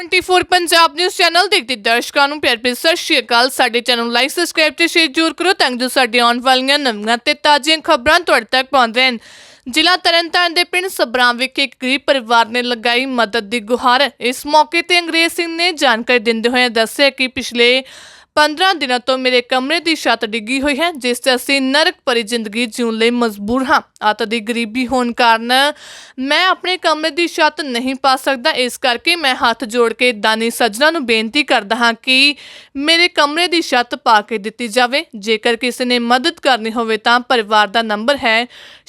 24 Punjab news channel ਦੇਖਦੇ ਦਰਸ਼ਕਾਂ ਨੂੰ ਪਿਆਰ ਭਰੀ ਸਤਿ ਸ਼੍ਰੀ ਅਕਾਲ। ਸਾਡੇ ਚੈਨਲ ਲਾਈਕ ਸਬਸਕ੍ਰਾਈਬ ਤੇ ਸ਼ੇਅਰ ਜ਼ਰੂਰ ਕਰੋ ਤਾਂ ਜੋ ਸਾਡੀ ਆਉਣ ਵਾਲੀਆਂ ਨਵੀਆਂ ਤੇ ਤਾਜ਼ੀਆਂ ਖਬਰਾਂ ਤੁਹਾਡੇ ਤੱਕ ਪਹੁੰਚ ਰਹਿਣ ਜ਼ਿਲ੍ਹਾ ਤਰਨਤਾਰਨ ਦੇ ਪਿੰਡ ਸਬਰਾਂ ਵਿਖੇ ਇੱਕ ਗਰੀਬ ਪਰਿਵਾਰ ਨੇ ਲਗਾਈ ਮਦਦ ਦੀ ਗੁਹਾਰ। ਇਸ ਮੌਕੇ ਤੇ ਅੰਗਰੇਜ਼ ਸਿੰਘ ਨੇ ਜਾਣਕਾਰੀ ਦਿੰਦੇ ਹੋਏ ਦੱਸਿਆ ਕਿ ਪਿਛਲੇ 15 ਦਿਨਾਂ ਤੋਂ ਮੇਰੇ ਕਮਰੇ ਦੀ ਛੱਤ ਡਿੱਗੀ ਹੋਈ ਹੈ, ਜਿਸ ਤੇ ਅਸੀਂ ਨਰਕ ਭਰੀ ਜ਼ਿੰਦਗੀ ਜਿਉਣ ਲਈ ਮਜਬੂਰ ਹਾਂ। ਅੱਤ ਦੀ ਗਰੀਬੀ ਹੋਣ ਕਾਰਨ ਮੈਂ ਆਪਣੇ ਕਮਰੇ ਦੀ ਛੱਤ ਨਹੀਂ ਪਾ ਸਕਦਾ। ਇਸ ਕਰਕੇ ਮੈਂ ਹੱਥ ਜੋੜ ਕੇ ਦਾਨੀ ਸੱਜਣਾ ਨੂੰ ਬੇਨਤੀ ਕਰਦਾ ਹਾਂ ਕਿ ਮੇਰੇ ਕਮਰੇ ਦੀ ਛੱਤ ਪਾ ਕੇ ਦਿੱਤੀ ਜਾਵੇ। ਜੇਕਰ ਕਿਸੇ ਨੇ ਮਦਦ ਕਰਨੀ ਹੋਵੇ ਤਾਂ ਪਰਿਵਾਰ ਦਾ ਨੰਬਰ ਹੈ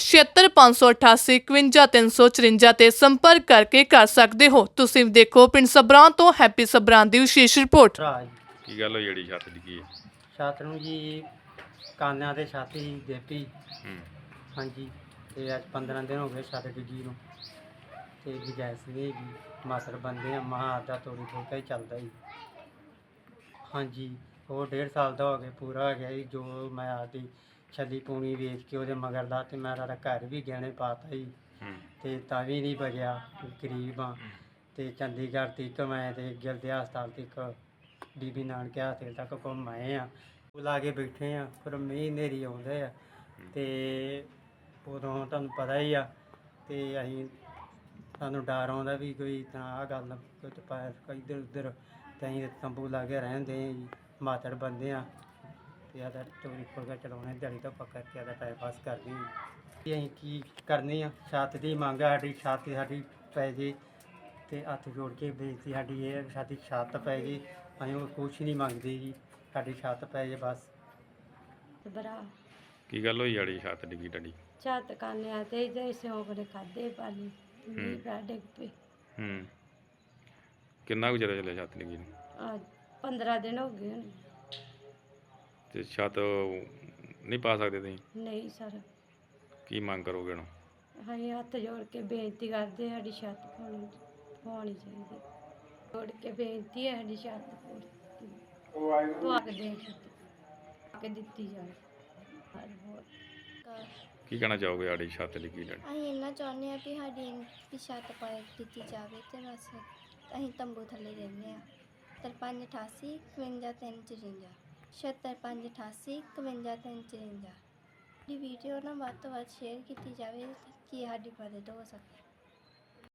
7658851354 ਤੇ ਸੰਪਰਕ ਕਰਕੇ ਕਰ ਸਕਦੇ ਹੋ। ਤੁਸੀਂ ਦੇਖੋ ਪਿੰਡ ਸਬਰਾਂ ਤੋਂ ਹੈਪੀ ਸਬਰਾਂ ਦੀ ਵਿਸ਼ੇਸ਼ ਰਿਪੋਰਟ। ਰਾਜ। ਕੀ ਗੱਲ ਹੋਈ ਜਿਹੜੀ ਛੱਤ ਡਿੱਗੀ ਹੈ? ਛੱਤ ਨੂੰ ਜੀ ਕਾਨਿਆਂ ਦੇ ਛੱਤ ਦੇਤੀ। ਹੂੰ। ਹਾਂਜੀ ਤੇ ਅੱਜ 15 ਦਿਨ ਹੋ ਗਏ ਛੱਤ ਡਿੱਗੀ ਨੂੰ। ਤੇ ਗੁਜਾਇਸ਼ ਨਹੀਂ ਹੈਗੀ। ਮਾਸਰ ਬੰਦੇ ਆ ਮਹਾ ਆਦਾ ਤੋੜੀ ਠੋਕਾ ਹੀ ਚੱਲਦਾ ਹੀ ਹਾਂਜੀ ਉਹ ਡੇਢ ਸਾਲ ਦਾ ਹੋ ਗਿਆ ਪੂਰਾ ਹੋ ਗਿਆ ਜੀ। ਜੋ ਮੈਂ ਆਦੀ ਛੱਲੀ ਪੂਣੀ ਵੇਚ ਕੇ ਉਹਦੇ ਮਗਰ ਦਾ ਤੇ ਮੇਰਾ ਤਾਂ ਘਰ ਵੀ ਗਹਿਣੇ ਪਾਤਾ ਜੀ। ਹੂੰ। ਤੇ ਤਾਂ ਵੀ ਨਹੀਂ ਬਚਿਆ ਗਰੀਬ ਆ। ਤੇ ਚੰਡੀਗੜ੍ਹ ਤੱਕ ਮੈਂ ਤੇ ਗਿਲਦੇ ਹਸਪਤਾਲ ਤੱਕ ਬੀਬੀ ਨਾਨਕੇ ਹਸਪਤਾਲ ਤੱਕ ਘੁੰਮ ਆਏ ਆ। ਲਾ ਕੇ ਬੈਠੇ ਆ, ਫਿਰ ਮੀਂਹ ਹਨੇਰੀ ਆਉਂਦੇ ਆ। ਤੇ ਉਦੋਂ ਤੁਹਾਨੂੰ ਪਤਾ ਹੀ ਆ, ਤੇ ਅਸੀਂ ਸਾਨੂੰ ਡਰ ਆਉਂਦਾ ਵੀ ਕੋਈ ਤਾਂ ਆ ਗੱਲ ਕੋਈ ਤੇ ਕੋਈ ਇੱਧਰ ਉੱਧਰ ਤੇ ਅਸੀਂ ਤੰਬੂ ਲਾ ਕੇ ਰਹਿੰਦੇ ਆ ਜੀ, ਮਾਤੜ ਬੰਦੇ ਆ। ਤੇ ਆਦਾ ਚੋਰੀ ਫੁਲਕਾ ਚਲਾਉਣੇ, ਦਿਹਾੜੀ ਤਾਂ ਪੱਕਾ ਤੇ ਆਦਾ ਟਾਈਮ ਪਾਸ ਕਰਦੇ ਹਾਂ ਜੀ ਅਸੀਂ ਕੀ ਕਰਨੀ ਆ, ਛੱਤ ਦੀ ਮੰਗ ਆ ਸਾਡੀ, ਛੱਤ ਸਾਡੀ ਪੈ ਜੇ ਤੇ ਹੱਥ ਜੋੜ ਕੇ ਬੇਨਤੀ ਸਾਡੀ ਇਹ ਹੈ ਸਾਡੀ ਛੱਤ ਪੈ ਜੇ। ਅਸੀਂ ਉਹ ਕੁਛ ਨਹੀਂ ਮੰਗਦੇ ਜੀ ਸਾਡੀ ਛੱਤ ਪੈ ਜੇ ਬਸ। ਬਰਾ ਕੀ ਗੱਲ ਹੋਈ ਜਿਹੜੀ ਛੱਤ ਡਿੱਗੀ ਤੁਹਾਡੀ? ਛੱਤ ਕਾਨਿਆ ਤੇ ਜੇ ਸਿਉਂਕ ਨੇ ਖਾਦੇ ਪਾਣੀ ਵੀ ਡਿੱਗ ਪਈ ਹੂੰ। ਕਿੰਨਾ ਕੁ ਚਿਰ ਚੱਲਿਆ ਛੱਤ ਡਿੱਗੀ ਨੂੰ? ਅੱਜ 15 ਦਿਨ ਹੋ ਗਏ ਹਨ ਤੇ ਛੱਤ ਨਹੀਂ ਪਾ ਸਕਦੇ ਤੁਸੀਂ? ਨਹੀਂ ਸਰ। ਕੀ ਮੰਗ ਕਰੋਗੇ ਹੁਣ? ਅਸੀਂ ਹੱਥ ਜੋੜ ਕੇ ਬੇਨਤੀ ਕਰਦੇ ਹਾਂ, ਸਾਡੀ ਛੱਤ ਪਾਉਣੀ ਪਾਉਣੀ ਚਾਹੀਦੀ। ਜੋੜ ਕੇ ਬੇਨਤੀ ਹੈ ਸਾਡੀ ਛੱਤ ਪੂਰੀ ਕੇ ਦੇ ਛੱਤ ਕੇ ਦਿੱਤੀ ਜਾਵੇ। ਹਰ ਹੋਰ। ਕੀ ਕਹਿਣਾ ਚਾਹੋਗੇ ਜਿਹੜੀ ਛੱਤ ਡਿੱਗੀ ਤੁਹਾਡੀ ਅਸੀਂ ਇੰਨਾ ਚਾਹੁੰਦੇ ਹਾਂ ਕਿ ਸਾਡੀ ਵੀ ਛੱਤ ਪਾ ਦਿੱਤੀ ਜਾਵੇ ਤੇ ਬਸ ਅਸੀਂ ਤੰਬੂ ਥੱਲੇ ਰਹਿੰਦੇ ਹਾਂ। ਤਰਪੰਜ ਅਠਾਸੀ ਇਕਵੰਜਾ ਤਿੰਨ ਚੁਰੰਜਾ। ਛਿਅੱਤਰ ਪੰਜ ਅਠਾਸੀ ਇਕਵੰਜਾ ਤਿੰਨ ਚੁਰੰਜਾ। ਦੀ ਵੀਡੀਓ ਨਾ ਵੱਧ ਤੋਂ ਵੱਧ ਸ਼ੇਅਰ ਕੀਤੀ ਜਾਵੇ ਕਿ ਸਾਡੀ ਮਦਦ ਹੋ ਸਕੇ।